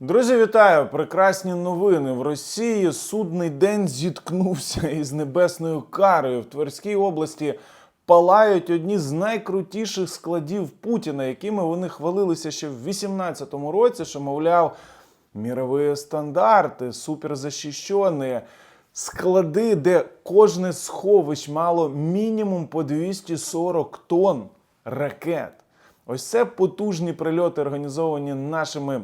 Друзі, вітаю! Прекрасні новини. В Росії судний день зіткнувся із небесною карою. В Тверській області палають одні з найкрутіших складів Путіна, якими вони хвалилися ще в 18-му році, що, мовляв, мірові стандарти, суперзахищені. Склади, де кожне сховищ мало мінімум по 240 тонн ракет. Ось це потужні прильоти, організовані нашими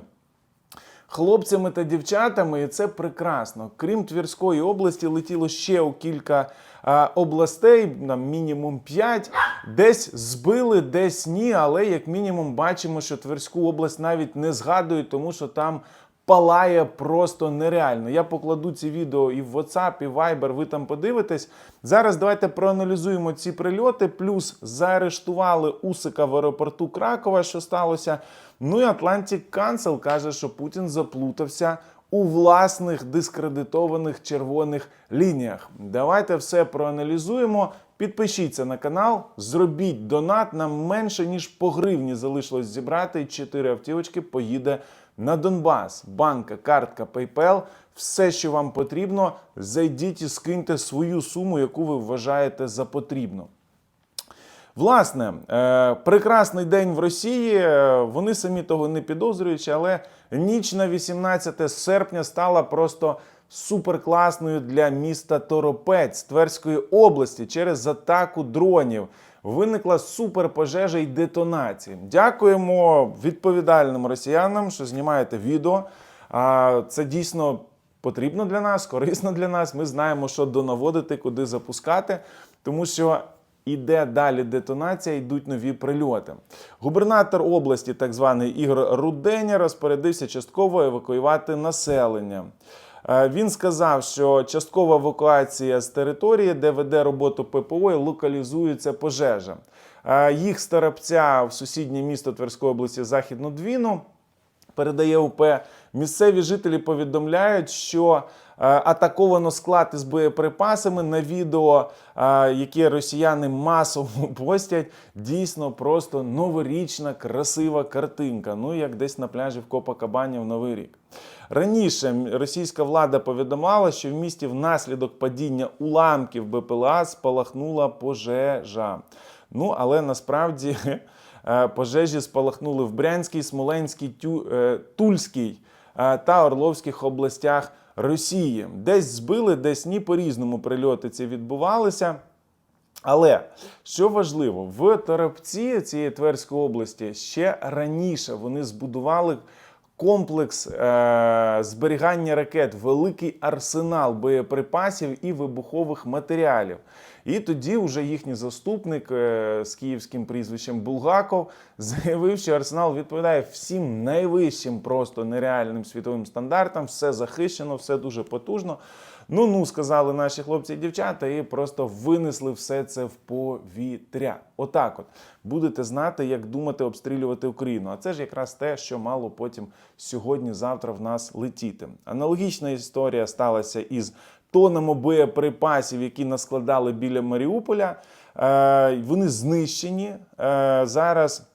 хлопцями та дівчатами, і це прекрасно. Крім Тверської області, летіло ще у кілька а, областей, там мінімум 5. Десь збили, десь ні, але як мінімум бачимо, що Тверську область навіть не згадують, тому що там. Палає просто нереально. Я покладу ці відео і в WhatsApp, і в Viber, ви там подивитесь. Зараз давайте проаналізуємо ці прильоти. Плюс заарештували Усика в аеропорту Кракова, що сталося. Ну і Atlantic Council каже, що Путін заплутався у власних дискредитованих червоних лініях. Давайте все проаналізуємо. Підпишіться на канал, зробіть донат. Нам менше ніж по гривні залишилось зібрати. Чотири автівочки поїде на Донбас. Банка, картка, PayPal. Все, що вам потрібно, зайдіть і скиньте свою суму, яку ви вважаєте за потрібну. Власне, е, прекрасний день в Росії. е, Вони самі того не підозрюючи, але ніч на 18 серпня стала просто суперкласною для міста Торопець Тверської області через атаку дронів. Виникла суперпожежа і детонація. Дякуємо відповідальним росіянам, що знімаєте відео. А, Це дійсно потрібно для нас, корисно для нас. Ми знаємо, що донаводити, куди запускати, тому що іде далі детонація, йдуть нові прильоти. Губернатор області, так званий Ігор Руденя, розпорядився частково евакуювати населення. Е, Він сказав, що часткова евакуація з території, де веде роботу ППО, і локалізується пожежа. Е, Їх старобця в сусіднє місто Тверської області Західну Двіну передає УП. Місцеві жителі повідомляють, що е, атаковано склад із боєприпасами на відео, е, яке росіяни масово постять. Дійсно, просто новорічна красива картинка. Ну як десь на пляжі в Копакабані в Новий рік. Раніше російська влада повідомляла, що в місті внаслідок падіння уламків БПЛА спалахнула пожежа. Ну але насправді. Е, Пожежі спалахнули в Брянській, Смоленській, Тю, е, Тульській е, та Орловських областях Росії. Десь збили, десь ні по-різному прильоти ці відбувалися. Але що важливо, в Торопці цієї Тверської області ще раніше вони збудували комплекс е- зберігання ракет, великий арсенал боєприпасів і вибухових матеріалів. І тоді вже їхній заступник е, з київським прізвищем Булгаков заявив, що арсенал відповідає всім найвищим, просто нереальним світовим стандартам. Все захищено, все дуже потужно. Ну ну сказали наші хлопці і дівчата, і просто винесли все це в повітря. Отак, от будете знати, як думати обстрілювати Україну. А це ж якраз те, що мало потім сьогодні-завтра в нас летіти. Аналогічна історія сталася із тонами боєприпасів, які наскладали біля Маріуполя. Е, вони знищені е, зараз.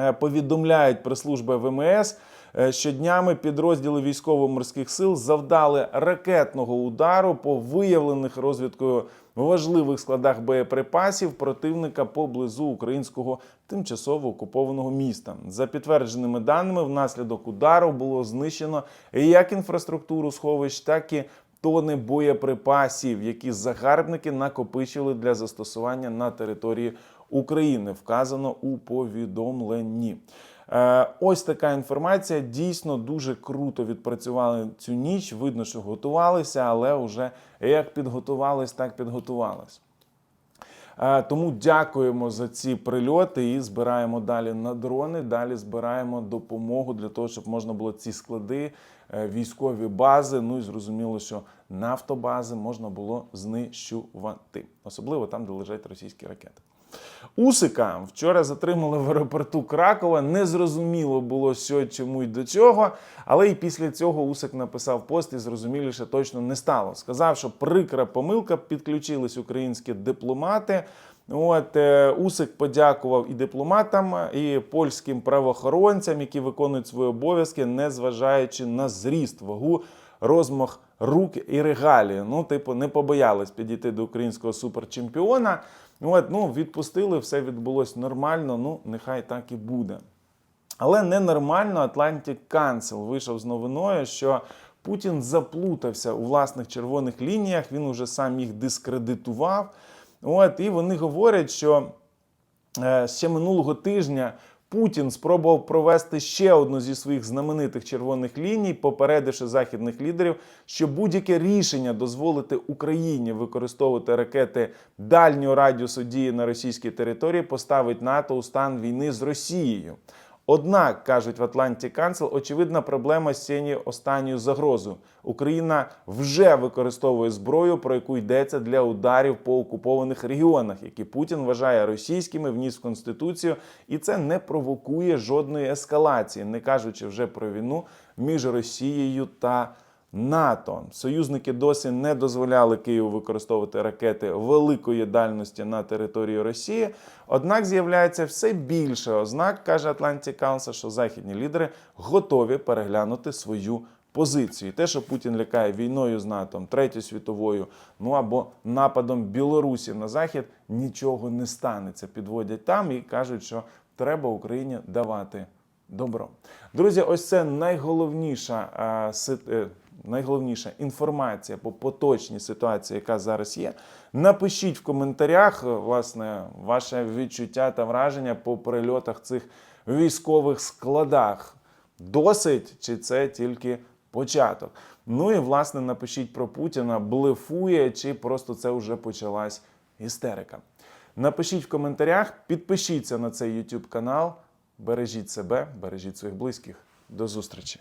Е, Повідомляють прес-служби ВМС, е, що днями підрозділи військово-морських сил завдали ракетного удару по виявлених розвідкою важливих складах боєприпасів противника поблизу українського тимчасово окупованого міста. За підтвердженими даними, внаслідок удару було знищено як інфраструктуру сховищ, так і тони боєприпасів, які загарбники накопичили для застосування на території України, вказано у повідомленні. Е, Ось така інформація. Дійсно дуже круто відпрацювали цю ніч. Видно, що готувалися, але вже як підготувались, так підготувались. Е, Тому дякуємо за ці прильоти і збираємо далі на дрони. Далі збираємо допомогу для того, щоб можна було ці склади, військові бази. Ну і зрозуміло, що нафтобази можна було знищувати, особливо там, де лежать російські ракети. Усика вчора затримали в аеропорту Кракова. Незрозуміло було, що чому й до чого. Але і після цього Усик написав пост і зрозуміліше точно не стало. Сказав, що прикра помилка підключились українські дипломати. От е, Усик подякував і дипломатам, і польським правоохоронцям, які виконують свої обов'язки, незважаючи на зріст, вагу, розмах рук і регалії. Ну, типу, не побоялись підійти до українського суперчемпіона. От, ну, відпустили, все відбулось нормально. Ну, нехай так і буде. Але ненормально Atlantic Council вийшов з новиною, що Путін заплутався у власних червоних лініях, він уже сам їх дискредитував. От, і вони говорять, що е, ще минулого тижня Путін спробував провести ще одну зі своїх знаменитих червоних ліній, попередивши західних лідерів, що будь-яке рішення дозволити Україні використовувати ракети дальнього радіусу дії на російській території поставить НАТО у стан війни з Росією. Однак, кажуть в Atlantic Council, очевидна проблема з цією останньою загрозою. Україна вже використовує зброю, про яку йдеться для ударів по окупованих регіонах, які Путін вважає російськими, вніс в конституцію, і це не провокує жодної ескалації, не кажучи вже про війну між Росією та НАТО. Союзники досі не дозволяли Києву використовувати ракети великої дальності на території Росії. Однак з'являється все більше ознак, каже Atlantic Council, що західні лідери готові переглянути свою позицію. Те, що Путін лякає війною з НАТО, Третьою світовою, ну або нападом Білорусі на захід, нічого не станеться. Підводять там і кажуть, що треба Україні давати добро. Друзі, ось це найголовніша а, си- е, найголовніша інформація по поточній ситуації, яка зараз є. Напишіть в коментарях е, власне ваше відчуття та враження по прильотах цих військових складах. Досить чи це тільки початок? Ну і власне напишіть про Путіна, блефує, чи просто це вже почалась істерика. Напишіть в коментарях, підпишіться на цей YouTube канал. Бережіть себе, бережіть своїх близьких. До зустрічі!